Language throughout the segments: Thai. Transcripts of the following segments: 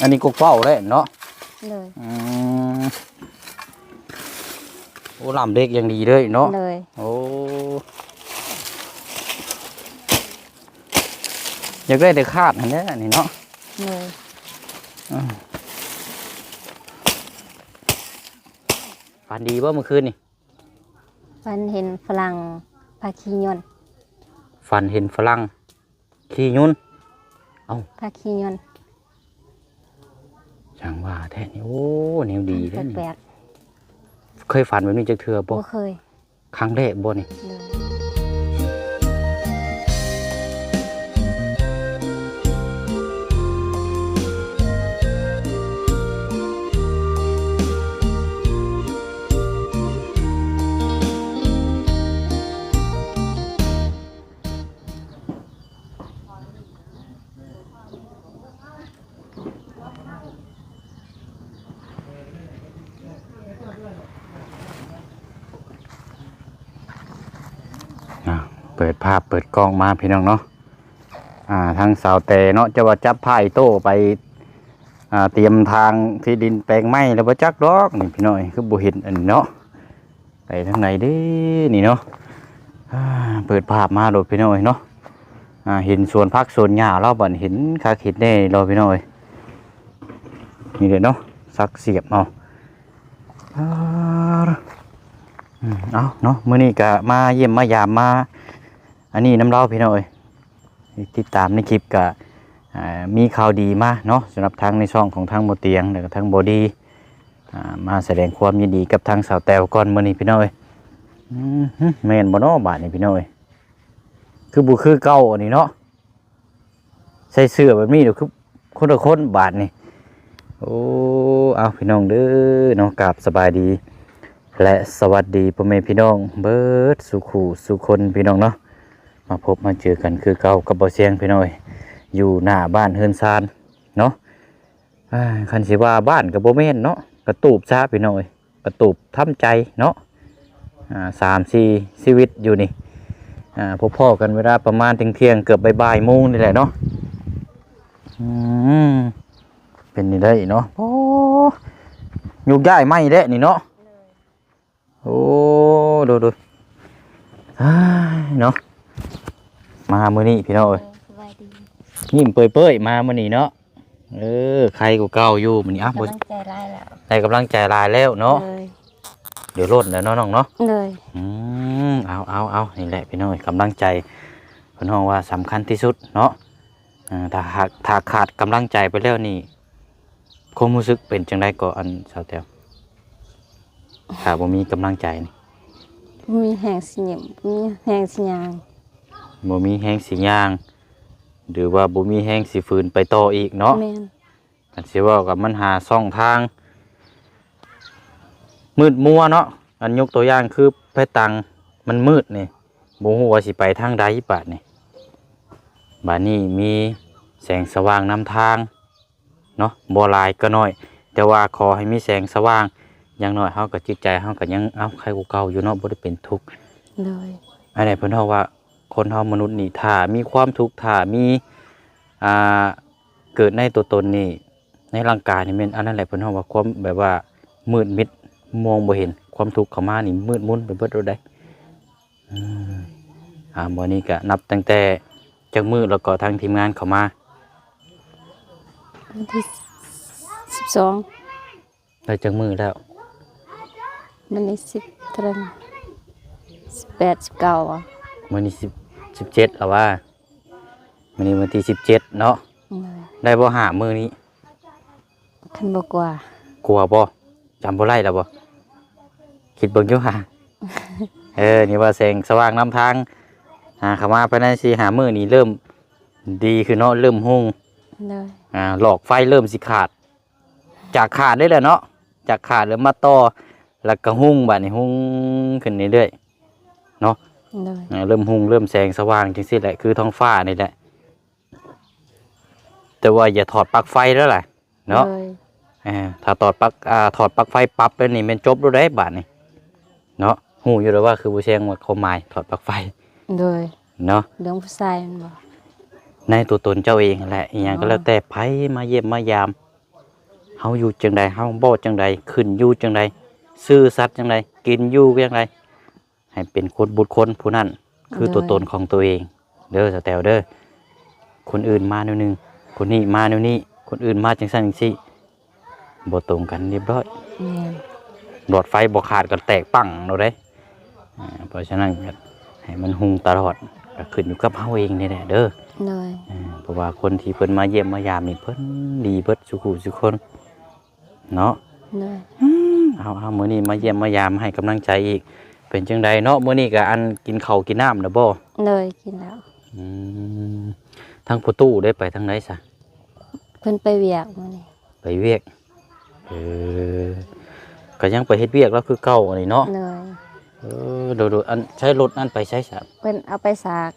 อันนี้กกเป้าเลยเนาะเลยอืมโอ้ลำเด็กยังดีเลยเนาะเลยโอ้อยากได้แต่คาดอันนี้นี่เนาะเลยฝันดีบ่เมื่อคืนนี่วันเห็นฝรั่งพาคียนต์ ฝันเห็นฝรั่งขี่ยุนพาคียนต์ช่างว่าแท้นี่โอ้แนวดีแท้นี่แปลกเคยฝันแบบนี้จักเทื่อๆบ่บ่เคย ครั้งแรกบ่นี่เลยาพเปิดกล้องมาพี่น้องเนาะอ่าทางสาวแต่เนาะจะว่าจับไพ่โต้ไปอ่าเตรียมทางที่ดินแปลงไม้แล้วบ่จักดอกนี่พี่น้อยคือบ่เห็นอันนี้เนาะไปทางไหนด้นี่เนาะอ่าเปิดภาพมาโดดพี่น้อยเนาะอ่าเห็นสวนพักสวนหญ้าเราบัดเห็นคักเห็นแน่รอพี่น้อยนี่เด้เนาะสักเสียบเอาอ่าอืมเอาเนาะมื้อนี้ก็มาเยี่ยมมายามมา อันนี้น้ำเล่าพี่น้อยติดตามในคลิปก็มีข่าวดีมาเนาะสำหรับทางในช่องของทางโมเตียงแล้วก็ทางบอดี้มาแสดงความยินดีกับทางสาวแตวก่อนมือนี้พี่น้อยอืมฮึแมนบ่เนาะบาดนี้พี่น้อยคือบ่คือเก่าอันนี้เนาะใส่เสื้อแบบนี้เดี๋ยวคือคนละคนบาดนี่โอ้เอาพี่น้องเด้อเนาะกราบสบายดี และสวัสดีพ่อแม่พี่น้อง เบิร์ดสุขูสุคนพี่น้องเนาะ มาพบมาเจอกันคือเก่ากับบ่เสียงพี่น้อยอยู่หน้าบ้านเฮือนซานเนาะคันสิว่าบ้านกับบ่แม่นเนาะกระตูบซะพี่น้อยกระตูบทำใจเนาะสามสี่ชีวิตอยู่นี่พบพ่อกันเวลาประมาณเที่ยงเที่ยงเกือบบ่ายโมงนี่แหละเนาะเป็นนี่ได้เนาะโอ้ยุกย้ายไม่เด้นี่เนาะโอ้ดูดูเนาะ มามื้อนี้พี่น้องเอ้ยสบายดียิ้มเปื่อยๆมามื้อนี้เนาะเออใครกูเก่าอยู่มื้อนี้อะบ่กำลังใจร้ายแล้วได้กำลังใจหลายแล้วเนาะเลยเดี๋ยวลดแล้วเนาะน้องเนาะเลยอืมเอาเอาเอานี่แหละพี่น้องเอ้ยกำลังใจเพิ่นฮ้องว่าสำคัญที่สุดเนาะอ่าถ้าหากถ้าขาดกำลังใจไปแล้วนี่ความรู้สึกเป็นจังไดก็อันสาวแตวถ้าบ่มีกำลังใจนี่ มีแหงสิหยิบมีแหงสิยาง บ่มีแห้งสิย่าง หรือว่าบ่มีแห้งสิฝืนไปต่ออีกเนาะแม่นอันสิเว่ากับมันหาช่องทาง มืดมัวเนาะอันยกตัวอย่างคือไปตังมันมืดนี่บ่ฮู้ว่าสิไปทางใดบาดนี่บาดนี้มีแสงสว่างนำทางเนาะบ่หลายก็น้อย แต่ว่าขอให้มีแสงสว่างอย่างน้อยเฮาก็จิตใจเฮาก็ยังเอ้าใครกูเก่าอยู่เนาะบ่ได้เป็นทุกข์เลย อันไหนเพิ่นเฮาว่า คนเฮามนุษย์นี่ถ้ามีความทุกข์ถ้ามีอ่าเกิดในตัวตนนี่ในร่างกายนี่แม่นอันนั้นแหละเพิ่นเฮาว่าความแบบว่ามืดมิดมองบ่เห็นความทุกข์เข้ามานี่มืดมุนไปเบิดโดดได้อืมอ่ามื้อนี้ก็นับตั้งแต่จักมือแล้วก็ทางทีมงานเข้ามาวันที่สิบสองได้จักมือแล้วมันนี้สิบเท่าไหร่นะสิบแปดสิบเก้าอะ มื้อนี้10 17แล้วว่ามื้อนี้วันที่17เนาะเลยได้บ่หามื้อนี้คันบอกว่ากลัวบ่จำบ่ได้แล้วบ่คิดเบิ่งอยู่ห่า เออนี่ว่าแสงสว่างนำทางหาเข้ามาภายในสี่หามื้อนี่เริ่ม ดีขึ้นเนาะเริ่มหุ่ง เลยอ่าหลอกไฟเริ่มสิขาด จากขาดได้แล้วเนาะจากขาดแล้วมาต่อแล้วก็หุ่งบัดนี้หุ่งขึ้นเรื่อยๆเนาะ เลยอ่าเริ่มหุ่งเริ่มแสงสว่างจังซี่แหละคือท้องฟ้านี่แหละ แต่ว่าอย่าถอดปลั๊กไฟแล้วแหละเนาะเลยอ่าถ้าถอดปลั๊กอ่าถอดปลั๊กไฟปั๊บแล้วนี่แมันจบแล้วได้บาดนี่เนาะหูอยู่แล้วว่าคือผู้เชียงว่าเขาหมายถอดปลั๊กไฟเลยเนาะ เรื่องผู้ชายมันบอกในตัวตนเจ้าเองนั่นแหละอหย่างก็อ๋อ แล้วแต่ไผมาเยี่ยมมายาม เฮาอยู่จังใดเฮาบ่จังใดขึ้นอยู่จังใดซื่อสัตย์จังใดกินอยู่จังใด ให้เป็นคนบุคคลผู้นั้นคือตัวตนของตัวเอง เด้อสแตลเด้อคนอื่นมาแนวหนึงคนนี้มาแนวนี้ คนอื่นมาจังซั่นจังซี่บ่ตรงกันเรียบร้อยแม่นหลอดไฟบ่ขาดก็แตกปังเราได้อ่าเพราะฉะนั้นก็ให้มันหุงตลอดก็ขึ้นอยู่กับเฮาเองนี่แหละเด้อเลยอ่าเพราะว่าคนที่เพิ่นมาเยี่ยมมายามนี่เพิ่นดีเบิดสุขุสุกคน เนาะเลยเอาเอามื้อนี้มาเยี่ยมมายามให้กำลังใจอีก เป็นจังใดเนาะมื้อนี้ก็อันกินข้าวกินน้ำนะบ่เลยกินแล้วอืมทางประตูได้ไปทางไหนซะเพิ่นไปเวียกมานี่ไปเวียกเออก็ยังไปเฮ็ดเวียกแล้วคือเก่าอันนี้เนาะเลยเออดูดูอันใช้รถนั่นไปใช้ซะเพิ่นเอาไปสาก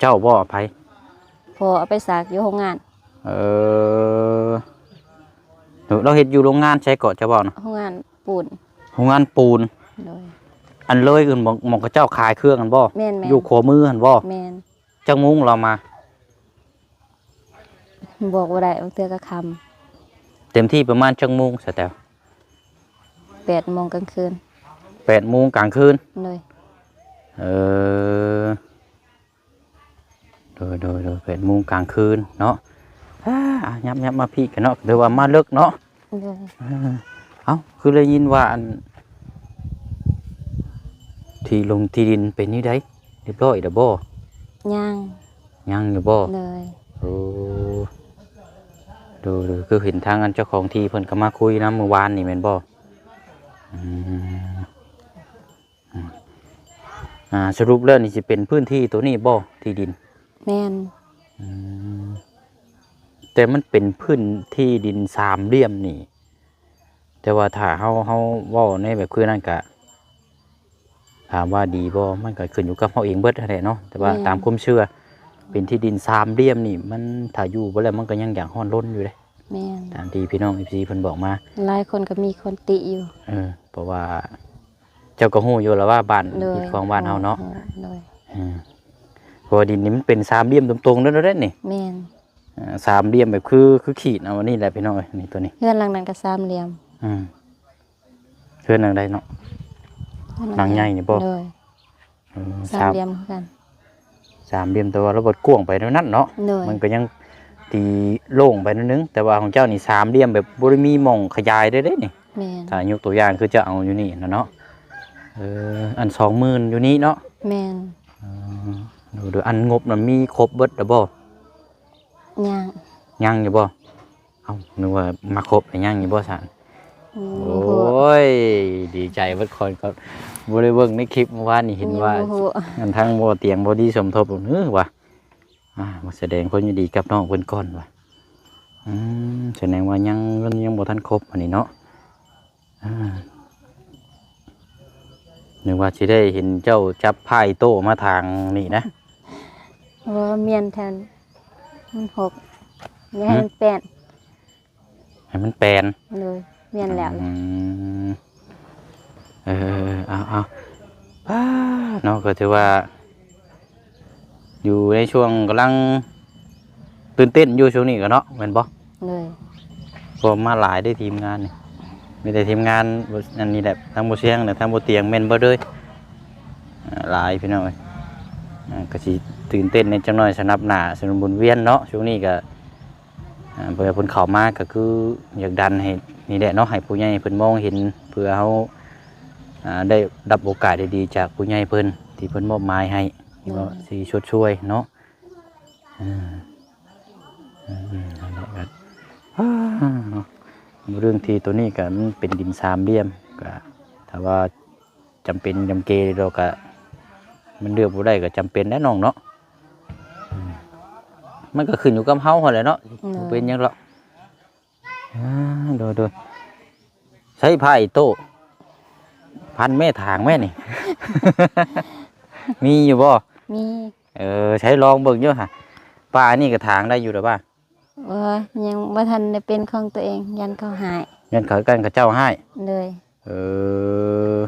เจ้าบ่อภัยพอเอาไปสากอยู่โรงงาน เออหนูเราเห็ดอยู่โรงงานใช้เกาะจะบอกนะโรงงานปูนโรงงานปูน เลยอันเลยอื่นหมองหมองกระเจ้าขายเครื่องกันบ่แม่นแม่นอยู่ขวามือหันบ่แม่นจังมุ้งเรามา บอกว่าได้บางเทื่อก็คเต็มที่ประมาณจังมุ้งสแตวำแปดโมงกลางคืนแปดโมงกลางคืนเลยเออ โดยโดยโดยแปดโมงกลางคืนเนาะอ่ายับยับมาพี่กันเนาะเดี๋ยวว่ามาเลิกเนาะเลยเออเอ้า คือได้ยินว่าอัน ที่ลงที่ดินเป็นนี่ได้เรียบร้อยเด้อบ่ย่างยังอยู่บ่เลยโอ้ดูดูคือเห็นทางอันเจ้าของที่เพิ่นก็มาคุยนะเมื่อวานนี่แม่นบ่อืมอืมอ่าสรุปแล้วนี่สิเป็นพื้นที่ตัวนี้บ่ที่ดินแม่นอืมแต่มันเป็นพื้นที่ดินสามเหลี่ยมนี่ แต่ว่าถ้าเฮาเฮาเว้าในแบบคือนั่นก็ ถามว่าดีบ่มันก็ขึ้นอยู่กับเฮาเองเบิดนั่นแหละเนาะแต่ว่าตามความเชื่อ เป็นที่ดินสามเหลี่ยมนี่ มันถ้าอยู่บ่แล้วมันก็ยังอย่างฮ้อนล้นอยู่เลยแม่นตามที่พี่น้อง FC เพิ่นบอกมา หลายคนก็มีคนติอยู่ เออเพราะว่า เจ้าก็ฮู้อยู่แล้วว่าบ้านเลยที่ของบ้านเฮาเนาะเลยเออเพราะว่าดินนี้มันเป็นสามเหลี่ยมตรงๆเด้อเด้อนี่แม่นอ่าสามเหลี่ยมแบบคือคือขีดเอาอันนี้แหละพี่น้องเอ้ยนี่ตัวนี้เพื่อนหลังนั้นก็สามเหลี่ยม อืมเพื่อนหนังใดเนาะ หลังใหญ่นี่บ่เลยอืมสามเหลี่ยมคือกัน สามเหลี่ยมแต่ว่าระเบิดกว้างไปเท่านั้นเนาะเลยมันก็ยังตีโล่งไปนิดนึง แต่ว่าของเจ้านี่สามเหลี่ยมแบบบริมีหมองขยายได้เด้นี่ แม่นถ้ายกตัวอย่างคือจะเอาอยู่นี่นะเนาะ เออ อันสองหมื่นอยู่นี่เนาะแม่นอืมดูดูอันงบน่ะมีครบเบิดแล้วบ่ย่างยังอยู่บ่ เอ้านึกว่ามาครบแต่ยังอยู่บ่สันอืม โอโอ้โห้ย ดีใจเบิดคนก็บ่ได้เบิ่งในคลิปเมื่อวานนี่เห็นว่าโอ้โหอันทั้งบ่เตียงบ่ดีสมทบเนื้อว่ะอ่ามาแสดงความยินดีกับน้องเพิ่นก่อนว่ะอืมแสดงว่ายังเงินยังบ่ทันครบอันนี้เนาะอ่านึกว่าสิได้เห็นเจ้าจับไพ่โต้มาทางนี่นะว่าเมียนแทนมันหกเนี่ยให้มันแปดให้มันแปลนเลย เมียนแล้วอืมเออเอาเอาอ้าเนาะก็ถือว่า อยู่ในช่วงกำลัง ตื่นเต้นอยู่ช่วงนี้ก็เนาะแม่นบ่เลยพอมาหลายได้ทีมงานนี่มีแต่ทีมงานบ่อันนี้แหละทั้งบ่เสียงและทั้งบ่เตียงแม่นบ่เลยอ่าหลายพี่น้องเอ้ยอ่าก็สิตื่นเต้นในจังน้อยสนับหน้าสนุนบุญเวียนเนาะช่วงนี้ก็อ่าเพื่อเพิ่นเข้ามาก็คืออยากดันให้ นี่แหละเนาะให้ผู้ใหญ่เพิ่นมองเห็นเพื่อเฮาอ่าได้รับโอกาสดีๆจากผู้ใหญ่เพิ่นที่เพิ่นมอบหมายให้ที่ว่าสิชดช่วยเนาะอ่าอืมนั่นแหละครับอ่าเรื่องที่ตัวนี้ก็มันเป็นดินสามเหลี่ยมก็ถ้าว่าจำเป็นจำเกเราก็มันเลือกบ่ได้ก็จำเป็นแน่นอนเนาะอืมมันก็ขึ้นอยู่กับเฮาหั่นแหละเนาะบ่เป็นหยังหรอกอ่า โดยโดยใช้ไผ่โต้พันแม่ถางแม่นี่ มีอยู่บ่ มี เออ ใช้ลองเบิ่งอยู่ฮะป้านี่ก็ถางได้อยู่หรือเปล่าว่ายังบ่ทันได้เป็นของตัวเอง ยันเขาหายเงินเขากันกับเจ้าให้เลยเออ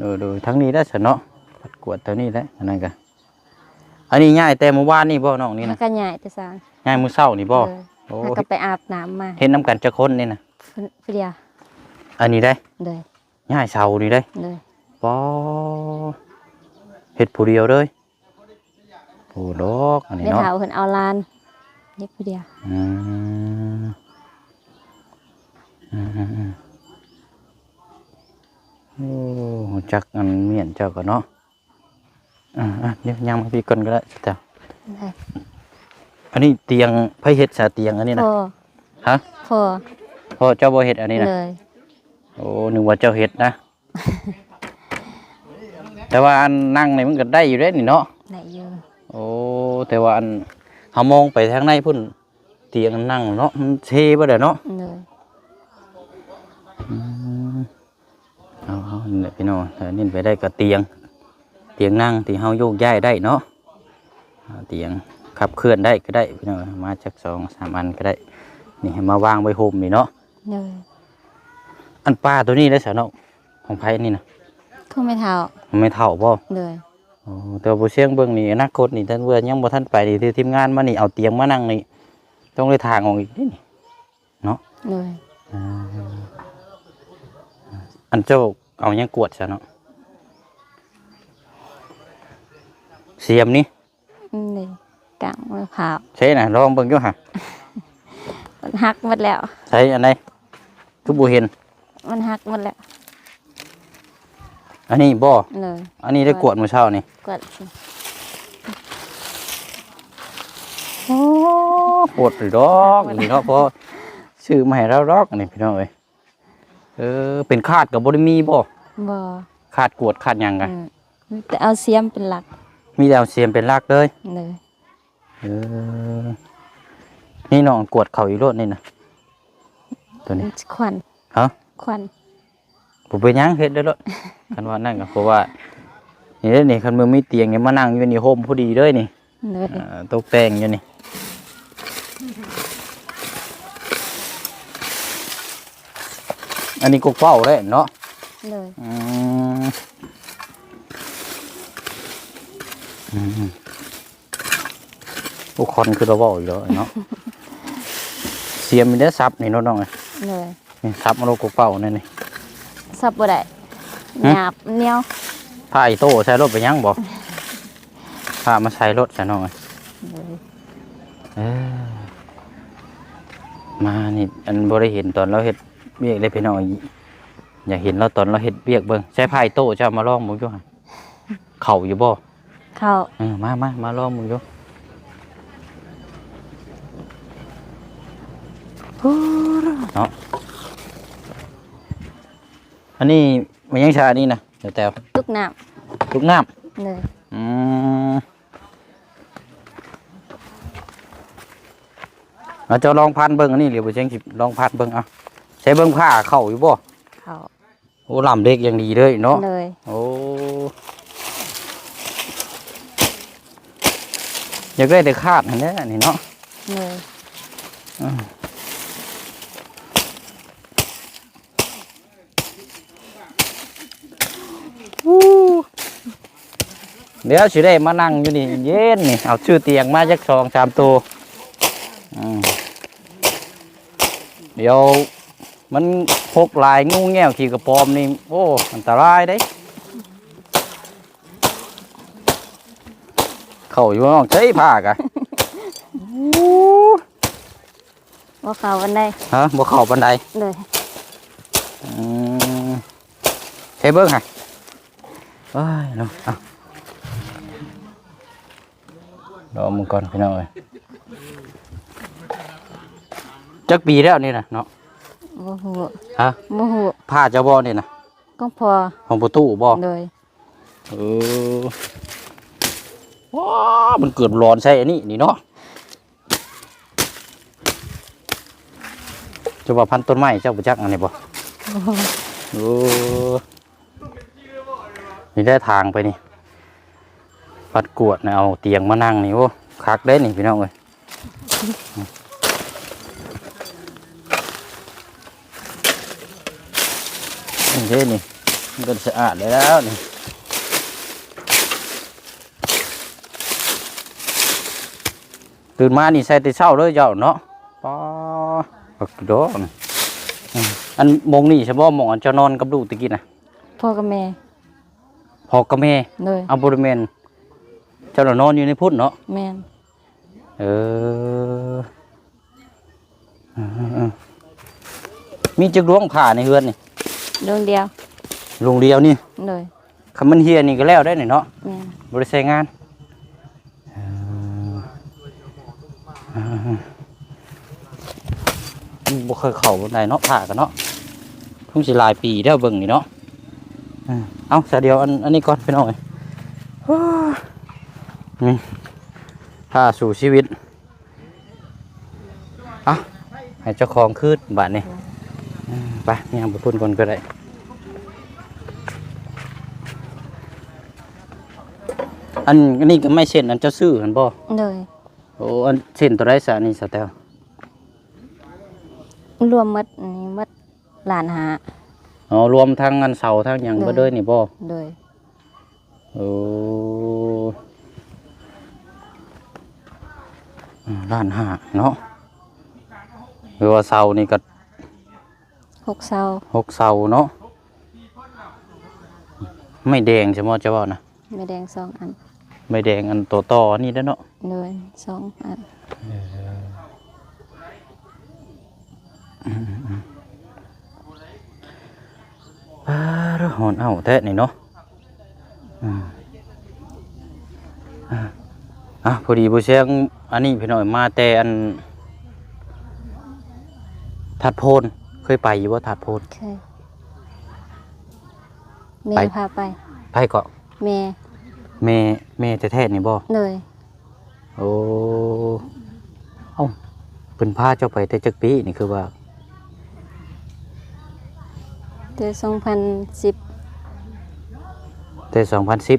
ดูดูทั้งนี้ได้สนเนาะกวดตัวนี้แหละอันนั้นก็อันนี้ง่ายแต่เมื่อวานนี่บ่น้องนี่แล้นะวก็ใหญ่แต่สางง่ายมื้อเช้านี่บ่เลยโอ้ แล้วก็ไปอาบน้ำมาเห็นน้ำกันจะคนนี่นะเพื่อเดียวอันนี้ได้เลยง่ายเช้านี่ได้เลยบ่เฮ็ดผู้เดียวเลยโอ้ดอกอันนี้ไม่เนาะเท่าเพิ่นเอาลานนี่เพื่อเดียวอืมอืมอืมอืมโอ้รู้จักอันเมียนเจ้าก็เนาะอ่าอะเดี๋ยวยังมาพี่ก่อนก็ได้แต่ได้ อันนี้เตียงไผเฮ็ดซาเตียงอันนี้พนะอฮะพอพ่อเจ้าบ่เฮ็ดอันนี้นะ เลยโอ้นึกว่าเจ้าเฮ็ดนะ แต่ว่าอันนั่งนี่มันก็ได้อยู่เด้นี่เนาะ ไหนอยู่โอ้ แต่ว่าอันเฮามองไปทางในพุ่น เตียงนั่งเนาะ มันเทบ่ได้เนาะ เลยอืมเอาเอานี่แหละพี่น้องแต่นี่ไปได้กับเตียง เตียงนั่งที่เฮาโยกย้ายได้เนาะอ่าเตียง ขับเคลื่อนได้ก็ได้พี่น้องมาจากสองสามอันก็ได้ นี่ให้มาวางไว้โฮมนี่เนาะเลยอันป้าตัวนี้ได้สะเนาะของไผนี่นะก็ไม่เท่ามันไม่เท่าบ่เลยโอ้แต่ว่าผู้เสียงเบิ่งนี่อนาคตนี่ท่านเบื่อยังบ่ทันไปนี่ที่ทีมงานมานี่เอาเตียงมานั่งนี่ต้องเลยทางออกอีกนี่นี่เลยอ่าอันเจ้าเอาหยังกวดซะเนาะเสียมนี่เลย กลางมือเผาใช่น่ะลองเบิ่งอยู่ห่ะมันหักหมดแล้ว ใช้อันใดคือบ่เห็น มันหักหมดแล้ว อันนี้บ่เลยอันนี้ได้กวดมื้อเช้านี่กดสิโอ้ปวดเลยดอกนี่เนาะเพราะซื้อมาให้เราดอกนี่พี่น้องเอ้ยเออเป็นคาดก็บ่ได้มีบ่บ่คาดกวดคาดหยังกันอืมมีแต่เอาเสียมเป็นหลัก มีแต่เอาเสียมเป็นหลักเลยเลย เออ นี่น้องกวดเข่าอีกรถนี่นะตัวนี้ควันฮะควันผมไปย่างเฮ็ดได้อรถคันว่านั่นก็เพราะว่า นี่เด้อนี่คันมือมีเตียงเนี่ยมานั่งอยู่นี่โฮมพอดีเลยนี่เลยอ่าตกแต่งอยู่นี่อันนี้ก็เฝ้าได้เนาะเลยอืมอืม พวกคนคือเราเว้าอีกแล้วเนาะ เสียมมีได้ซับนี่เนาะน้องเอ้ยเลยนี่ซับมาโลกเป้านี่นี่สับบ่ได้หึหยาบเหนียวผ้าไอโต้ใช้รถไปยังบ่ผ้ามาใช้รถใช่น้องเอ้ยเลยเอ้อมานี่อันบ่ได้เห็นตอนเราเฮ็ดเบียกเลยพี่น้องอยากเห็นเราตอนเราเฮ็ดเบียกเบิ่งใช้ผ้าไอโต้จะเอามาลองมึงอยู่หั่นเข่าอยู่บ่เข้าเออมามามาลองมึงอยู่ เนาะอันนี้มันยังชาอันนี้นะเดี๋ยวแต่ตุกน้ลูกน้ำำเลยอืมเอาเจะลองพันเบิ้งอันนี้เดี๋ยวไปเช็งสิลองพันเบิ้งเอาใช้เบิ้งผ้าเข้าอยู่บ่เข้าโอ้ลำเด็กยังดีเลยเนาะเลยโอ้อยากได้แต่คาดอันนี้นี่เนาะเลย เดี๋ยวสิได้มานั่งอยู่นี่เย็นนี่เอาชื่อเตียงมาจักสองสามตัวอืมเดี๋ยวมันพกลายงูแง่วขี่กระปอมนี่โอ้อันตรายเด้เข้าอยู่น้องใช้ผ้ากะว่าเข้าวันใดฮะบ่เข้าบันไดเลยอืมใช้เบิ้งฮะว้ายเนาะ เอารอมึงก่อนพี่น้องเอ้ยจักปีแล้วนี่นะเนาะโมโหฮะโมโหผ้าเจ้าบ่นี่นะก็พอของประตูบ่เลยเออว้ามันเกิดร้อนใช่อันนี้นี่เนาะจะว่าพันต้นไม้เจ้าประจักอันนี้บ่โอ้นี่ได้ทางไปนี่ ปัดกวดนะเอาเตียงมานั่งนี่โอ้คักได้นี่พี่น้องเลยนี่เท่นี่มันก็สะอาดได้แล้วนี่ตื่นมานี่ใส่แต่เช้าเลยเจ้าเนาะปอปักดอกอันมงนี่ใช่บ่มองอันเจ้านอนกับดูตะกี้นะพ่อกับแม่พ่อกับแม่เอาบริเวณ เจ้าน่ะนอนอยู่ในพุ่นเนาะแม่นเออเออมีจักดวงผ่าในเฮือนนี่ดวงเดียวโรงเดียวนี่เลยคำมันเฮียนี่ก็แล้วได้นี่เนาะแม่นบริษัทงานเออเออบ่เคยเข้าบนใดเนาะผ่ากันเนาะทุ่งสิหลายปีแล้วเบิ่งนี่เนาะ เออเอาซะเดียวอันอันนี้ก่อนพี่น้องเอ้ยโอ้ย นี่ผ่าสู่ชีวิตอะให้เจ้าของคืนบาดนี้เออไปยังไปพุ่นก่อนก็ได้อันอันนี้ก็ไม่เช่นอันเจ้าซื้อหันบ่เลยโอ้อันเช่นตัวไรสะนี่สแตลรวมหมดอันนี้หมดล้านหาอ๋อรวมทั้งอันเสาทั้งหยังเลยบ่เด้อนี่บ่เลยโอ้ ล้านห้าเนาะหรือว่าเสานี่ก็หกเสาหกเสาเนาะไม่แดงใช่ไหมจะว่านะไม่แดงสองอัน ไม่แดงอันโตต่อๆนี่เด้อเนาะเลยสองอันป้าดหอนเอาแท้นี่เนาะอืมอ่าอะพอดีผู้เชียง อันนี้พี่น้อยมาแต่อันทัดโพนเคยไปอยู่ว่าทัดโพนเคยแม่ไปพาไปไปเกาะแม่เมเมแท้ๆนี่บ่เลยโอ้เอ้าเพิ่นพาเจ้าไปแต่จักปีนี่คือว่าเดือนสองพันสิบแต่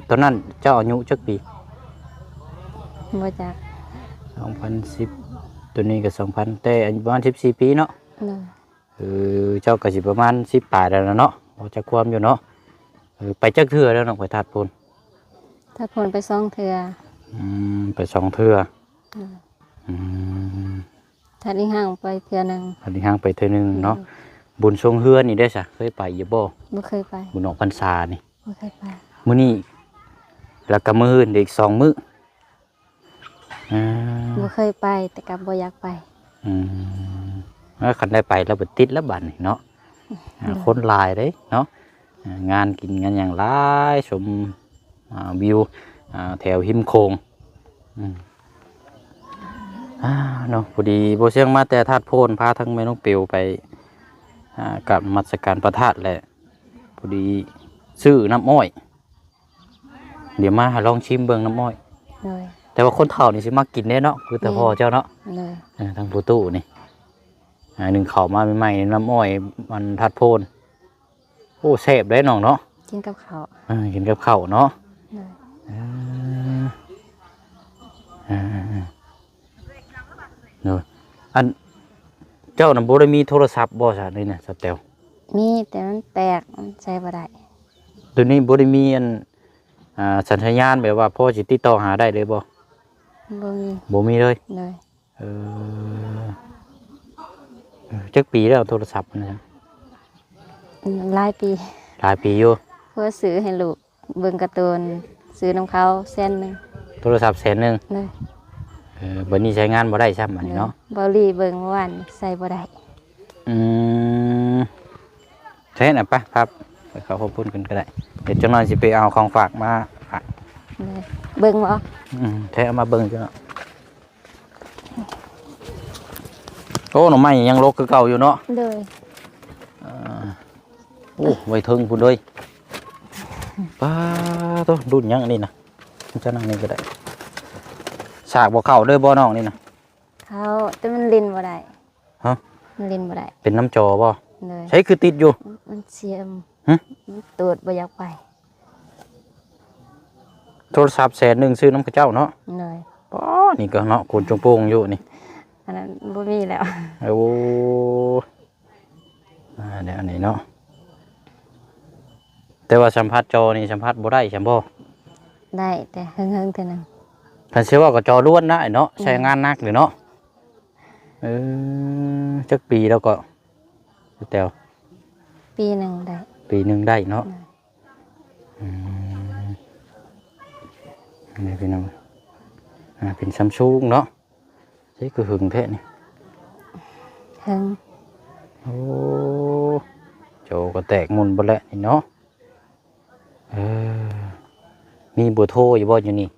2010ตอนนั้นเจ้าอายุจักปี มาจาก2010ตัวนี้ก็2000แต่อายุประมาณ14ปีเนาะเลยเออเจ้าก็สิประมาณสิบปลายแล้วนะเนาะพอจะความอยู่เนาะเออไปจักเทื่อแล้วน้องไปทัดพูนถ้าผลไปสองเถืออืมไปสองเทื่อเลยอืมถ้าดิ้งห่างไปเถือหนึ่งอันนี้ห่างไปเทื่อหนึงเนาะบุญทรงเฮือนนี่ได้สะเคยไปอยู่บ่ไม่เคยไปบุญออกพรรษานี่ไม่เคยไปมื้อนี้แล้วก็มื้ออื่นอีกสองมื้อ อ่าไม่เคยไปแต่กลับบ่อยากไปอืมแล้วคันได้ไปแล้วบ่ติดแล้วบัดนี่เนาะอ่าคนหลายเด้เนาะอ่างานกินกันอย่างหลายชมอ่าวิวอ่าแถวหิมโคงอืมอ่าเนาะพอดีโบเชียงมาแต่ธาตุโพนพาทั้งแม่น้องเปียวไปอ่ากับนมัสการประทาดแหละพอดีซื้อน้ำอ้อย เดี๋ยวมาหาลองชิมเบิ่งน้ำอ้อยเลย แต่ว่าคนเฒ่านี่สิมักกินเด้เนาะคือแต่แม่พ่อเจ้าเนาะเลยเออทางปูตู้นี่อ่าหนึ่งเขาวมาใหม่ๆน้ำอ้อยมันทัดโพนโอ้แซ่บได้น้องเนาะกินกับข้าวเออกินกับข้าวเนาะเลยอ่าอ่าเนอะอันเจ้าน่ะบ่ได้มีโทรศัพท์บ่ซะนี่น่ะสเตลมีแต่มันแตกมันใช้บ่ได้ตัวนี้บ่ได้มีอันอ่าสัญญาณแบบว่าพ่อสิติดต่อหาได้เลยบ่ บ่มีบ่มีเลยเลยเออเออจักปีแล้วโทรศัพท์นะหลายปี หลายปีอยู่เพื่อซื้อให้ลูกเบิ่งการ์ตูนซื้อน้ำเขาเส้นหนึ่งโทรศัพท์แสนหนึงเลยเออบัดนี้ใช้งานบ่ได้ซ้ำอันนี้เนาะบอลี่เบิ่งเมื่อวานใส่บ่ได้อืมใช่น่ะปะครับไปเขาขอบคุณกันก็ได้ เดี๋ยวจังหน่อยสิไปเอาของฝากมาฝาก เลยเบิ่งบ่อืมแท้เอามาเบิ่งจ้ะโอ้หน่อไม้ยังรกคือเก่าอยู่เนาะเลยโอ้ไว้ถึงพุ่นเลยป้าตัวดุนยังอันนี้นะจะนั่งนี่ก็ได้สากบ่เข้าเด้วยบ่น้องนี่นะเขาแต่มันลินบ่ได้ฮะมันลินบ่ได้เป็นน้ำจอบ่เลยใช้คือติดอยู่ มันเสียมฮะมันตูดบ่อยากไป โทรศัพท์แสนหนึ่งซื้อน้ำข้าเจ้าเนาะเลยป้านี่ก็เนาะคุณจงโป่งอยู่นี่อันนั้นบ่มีแล้วโอ้อ่าเดี๋ยวอันนี้เนาะแต่ว่าสัมผัสจอนี่สัมผัสบ่ได้ใช่บ่ได้แต่เฮิงๆเท่านั้นท่านเชื่อว่าก็จอล้วนนะไอ้เนาะใช้งานหนักเลยเนาะเออจักปีแล้วก็แต่วปีหนึ่งได้ ปีหนึ่งได้เนาะได้อืม นี่พี่น้องอ่าเป็นซัมซุงเนาะใช่คือหึงแท้นี่เฮิงโอ้โจก็แตกมุนหมดแล้วนี่เนาะเออมีเบอร์โทรอยู่บ่อยู่นี่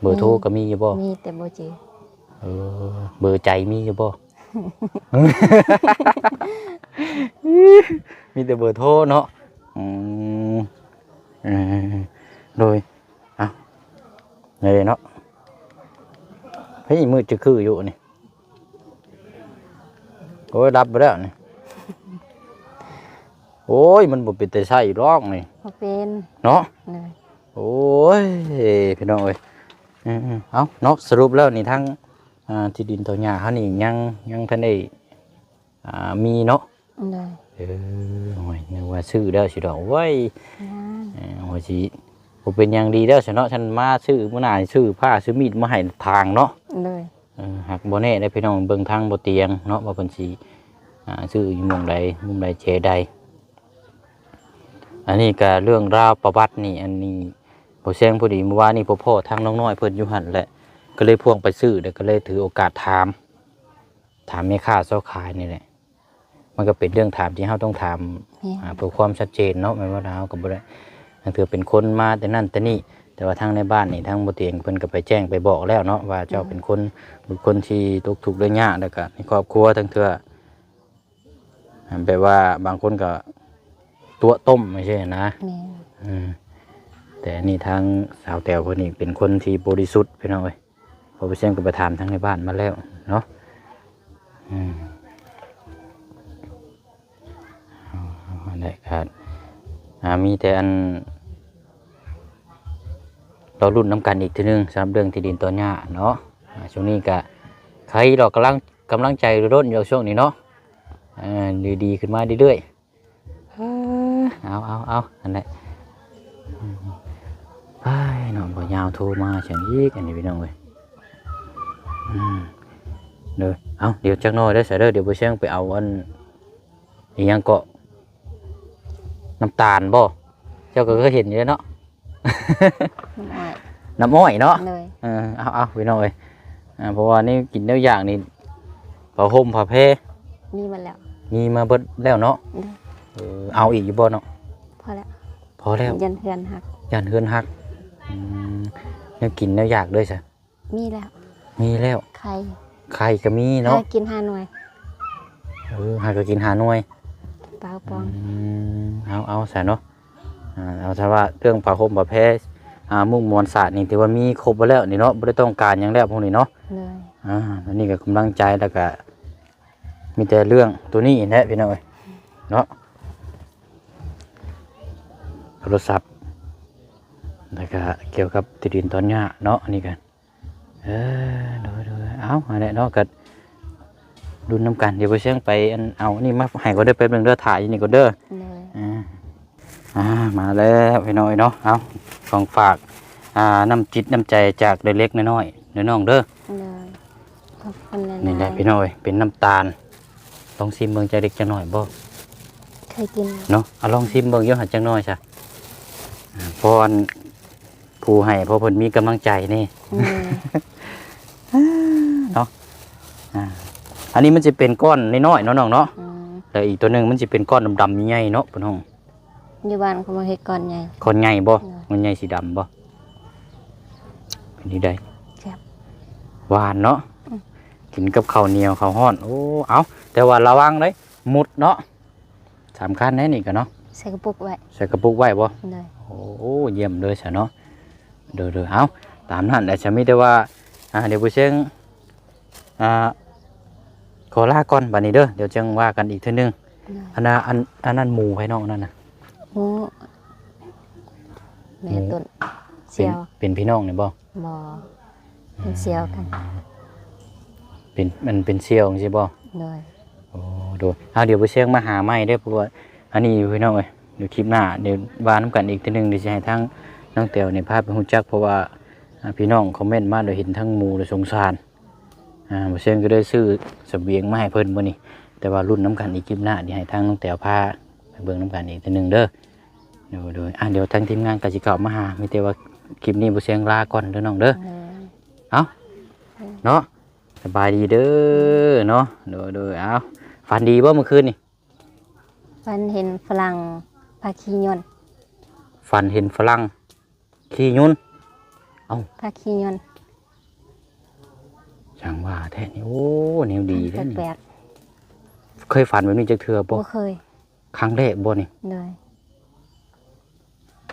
เบอร์โทรก็มีอยู่บ่ มีแต่บ่จือเออ เบอร์ใจมีอยู่บ่ มีแต่เบอร์โทรเนาะอืมเออโดยเอา เลยเนาะเฮ้ยมืดจะคืออยู่นี่โอ้ยรับไปแล้วนี่โอ้ยมันบ่เป็นแต่ใช่ร้องนี่บ่เป็นเนาะเลยโอ้ยพี่น้องเอ้ยอืมๆเอาเนาะสรุปแล้วนี่ทั้งอ่าที่ดินตัวหญ้าเขานี่ยังยังทันได้อ่ามีเนาะเลยเออโอ้ยนึกว่าซื้อแล้วสิดอกเว้ยงานเออโอ้ยสิ บ่เป็นอย่างดีแล้วสิเนาะฉันมาซื้อมื้อหน้านี่ซื้อผ้าซื้อมีดมาให้ทางเนาะเลยเออหักบ่แน่ได้พี่น้องเบิ่งทางบ่เตียงเนาะว่าเพิ่นสิอ่าซื้ออยู่หม่องใดมุมใดเจใด อันนี้ก็เรื่องราวประวัตินี่ อันนี้บ่แซงพอดีเมื่อวานนี้พ่อพ่อทางน้องน้อยเพิ่นอยู่หั่นแหละก็เลยพ่วงไปซื้อเดี๋ยวก็เลยถือโอกาสถาม ถามแม่ค้าเจ้าขายนี่แหละมันก็เป็นเรื่องถามที่เราต้องถามแม่อ่าเพื่อความชัดเจนเนาะไม่ว่าเรากับบ่ได้ ถ้าเถือเป็นคนมาแต่นั่นแต่นี่แต่ว่าทางในบ้านนี่ทางบ่เตียงเพิ่นก็ไปแจ้งไปบอกแล้วเนาะว่าเจ้าเป็นคนบุคคลที่ตกทุกข์ได้ยากแล้วก็ในครอบครัวทั้งเถื่ออ่าแปลว่าบางคนก็ตัวต้มไม่ใช่นะแม่อืมแต่อันนี่ทางสาวแต้วคนนี้เป็นคนที่บริสุทธิ์พี่น้องเอ้ยพอไปแจ้งกับไปถามทางในบ้านมาแล้วเนาะอืมเอาเอาอันไหนครับอ่า มีแต่อันเรารุ่นน้ำกันอีกทีนึงสำหรับเรื่องที่ดินตัวหญ้าเนาะช่วงนี้ก็ใครเรากำลังกำลังใจร่นอยู่ช่วงนี้เนาะอ่าดีขึ้นมาเรื่อยๆเอาเอาเอาอันไหนไปนอนบ่ยาวโทรมาเฉียงยีกอันนี้พี่น้องเว้ยอืมเด้อเอาเดี๋ยวจักน่อยเด้เสยเด้อเดี๋ยวบ่เชียงไปเอาอันอีหยังเกาะ น้ำตาลบ่เจ้าก็เคยเห็นอยู่แล้วเนาะ น้อยน้ำอ้อยเนาะเลยเออเอาเอาพี่น้องเว้ยอ่าเพราะว่านี่กินเนื้อย่างนี่ผ้าห่มผ้าเพมีมาแล้ว มีมาเบิดแล้วเนาะเด้อเออเอาอีกอยู่บ่เนาะพอแล้วพอแล้วยันเพื่อนหัก ยันเฮือนหักอืมเนี่ยกินแล้วอยากด้วยใช่มีแล้วมีแล้ว ใครไข่ก็มีเนาะถ้ากินห้าหน่วย เออหากก็กินหาหน่วยเปล่าปองอืมเอาเอาใส่เนาะอ่าเอาถ้าว่าเรื่องผ้าห่มผ้าแพรอ่ามุ่งมวลศาสตร์นี่ถือว่ามีครบไปแล้วนี่เนาะไม่ได้ต้องการหยังแล้วพวกนี้เนาะเลยอ่าอันนี้ก็กำลังใจแล้วก็มีแต่เรื่องตัวนี้แหละพี่น้องเอ้ยเนาะโทรศัพท์แล้วก็เกี่ยวกับติดินตอนหญ้าเนาะอันนี้กันเออดูดูเอาอะไรเนาะกั ดุนน้ำกัน เดี๋ยวไปเชียงไปอันเอานี่มาให้ก็ได้อไปเบิ่งเด้อถ่ายอยู่นี่ก็เด้อเลยอ่าอ่ามาแล้วพี่น้อยเนาะเอาของฝากอ่าน้ำจิตน้ำใจจากเล็กๆน้อยๆน้องๆเด้อเลยขอบคุณนะนี่แหละพี่น้อยเป็นน้ำตาลลองซิมเบิ่งใจเด็กจังหน่อยบ่เคยกินเนาะเอาลองซิมเบิ่งเยอะหันจังหน่อยซะอ่าเพอผู้ให้เพอเพิ่นมีกำลังใจนี่เลยอ่า อันนี้มันจะเป็นก้อนน้อยๆเนาะน้องเนาะอืมแล้วอีกตัวหนึ่งมันจะเป็นก้อนดำๆใหญ่ๆเนาะพี่น้องอยู่บ้านเขามาเฮ็ดก่อนใหญ่ ก้อนใหญ่บ่อืมมันใหญ่สีดำบ่เป็นนี่ได้ครับหวานเนาะอืม กินกับข้าวเหนียวข้าวฮ้อนโอ้เอาแต่ว่าระวังเลยมุดเนาะสำคัญแน่นี่กันเนาะใส่กระปุกไว้ใส่กระปุกไว้บ่ เลยโอ้เยี่ยมเลยสะเนาะเด้อเด้อเอาตามนั้นแต่ฉันมีแต่ว่าอ่าเดี๋ยวผู้เชิงอ่า ขอลาก่อนบัดนี้เด้อเดี๋ยวจังว่ากันอีกเทีนึงเลยอันนั้นอันอันนั้นหมูภายนอกนั่นน่ะหมูแม่ตุนเป็เสีนยวเป็นพี่น้องนี่บ่บ่เป็นเสียวกัน เป็นมันเป็นเซี่ยวใช่บ่เลยโอ้โดยเอาเดี๋ยวไปเชียงมาหาใหม่ได้อเพราะว่าอันนี้อยู่พี่น้องเอ้ยเดี๋ยวคลิปหน้าเดี๋ยววานน้ำกันอีกทีหนึงเดี๋ยวจะให้ทั้งน้องเตียวในภาพเป็นหุ่จักเพราะว่าอ่าพี่น้องคอมเมนต์มาเดี๋ยวเห็นทั้งหมูเลยสงสาร อ่าบ่เชียงก็ได้ซื้อเสบียงมาให้เพิ่นมื้อนี้แต่ว่ารุ่นน้ำกันอีกคลิปหน้าเดี๋ยวให้ทางน้องแต๋วพาไปเบิ่งน้ำกันอีกทีหนึงเด้อเดี๋ยวโดยอะเดี๋ยวทางทีมงานก็สิเข้ามาหามีแต่ว่าคลิปนี้บ่เชียงลาก่อนเด้อน้องเด้อเลยเอาเนาะสบายดีเด้อเนาะโดยโดยเอาฝันดีบ่เมื่อคืนนี่ฟันเห็นฝรั่งพาคียนต์ฝันเห็นฝรั่งขี่ยุนพาคียนต์ ช่างว่าแท้นี่โอ้แนวดีแท้แปลนี่กเคยฝันแบบนี้จักเทื่อๆบ่บ่เคย ครั้งแรกบ่นี่เลย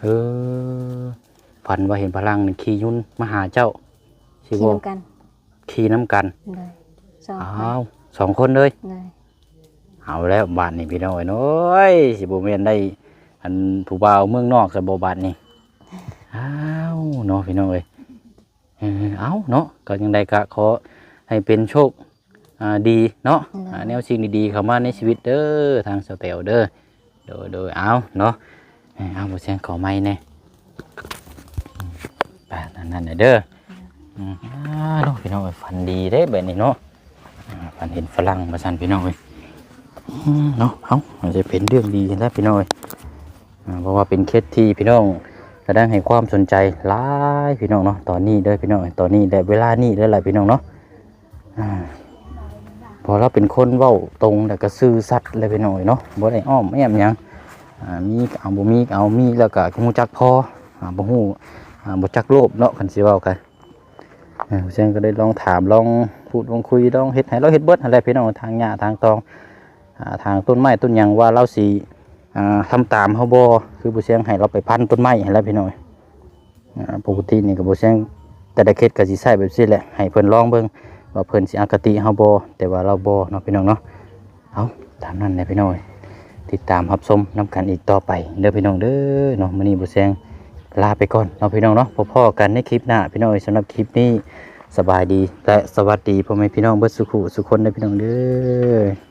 เออฝันว่าเห็นพลังนี่ขี่ยุนมาหาเจ้าสิขี่บ่นำกันขี่น้ำกันเลยสองอ้าคนวสองคนเลยเลยเอาแล้วบาทนี่พี่น้องเอ้ยเนาะโอ้ยสิบ่แม่นได้ อันผู้บ่าวเมืองนอกซะบ่บาทนี่อ้าวเนาะพี่น้องเอ้ย เอาเนาะก็ยังไดก็ขอให้เป็นโชคดีเนาะแนวสิ่งดีๆเข้ามาในชีวิตเด้อทางสเตลเด้อโดยโดยเอาเนาะเอาบ่เสียงขอไม้แน่อืมไปนั่นนั่นน่ะเด้ออืมอ้าพี่น้องเอ้ยฝันดีเด้แบบนี้เนาะฝันเห็นฝรั่งมาสั่นพี่น้องเอ้ยเนาะเอาอาจจะเป็นเรื่องดีแล้วพี่น้องเอ้ยเพราะว่าเป็นเคสที่พี่น้อง กระด้งให้ความสนใจหลายพี่น้องเนาะตอนนี้เด้อพี่น้องตอนนี้แต่เวลานี้เด้อหลายพี่น้องเนาะพอเราเป็นคนเว้าตรงแล้วก็ซื่อสัตย์เลยพี่น้องเอ้ยเนาะบ่ได้อ้อมแอมหยังมีเอาบ่มีเอามีแล้วก็ฮู้จักพออ่าบ่ฮู้อ่าบ่จักโลภเนาะคันสิเว้ากันอ่าเช่นก็ได้ลองถามลองพูดลองคุยลองเฮ็ดให้เราเฮ็ดเบิดนั่นแหละพี่น้องทางหญ้าทางตองทางต้นไม้ต้นหยังว่าเราสี ทำตามเขาบอคือบุเชียงให้เราไปพันต้นไม้ให้แล้วพี่น้อยปกตินี่กับบุเชียงแต่ละเขตก็สิใช้แบบนี้แหละให้เพิ่นลองเบิ่งว่าเพิ่นสิอคติเฮาบ่แต่ว่าเราบ่เนาะพี่น้องเนาะเอาตามนั้นแหละพี่น้อยติดตามรับชมนํกันอีกต่อไปเด้อพี่น้องเด้อเนาะมื้อนี้บุเชียงลาไปก่อนเนาะพี่น้องเนาะพอกันในคลิปหน้าพี่น้อยสำหรับคลิปนี้สบายดีและสวัสดีพ่อแม่พี่น้องเบิดสุขุสุขคนเด้อพี่น้องเด้อ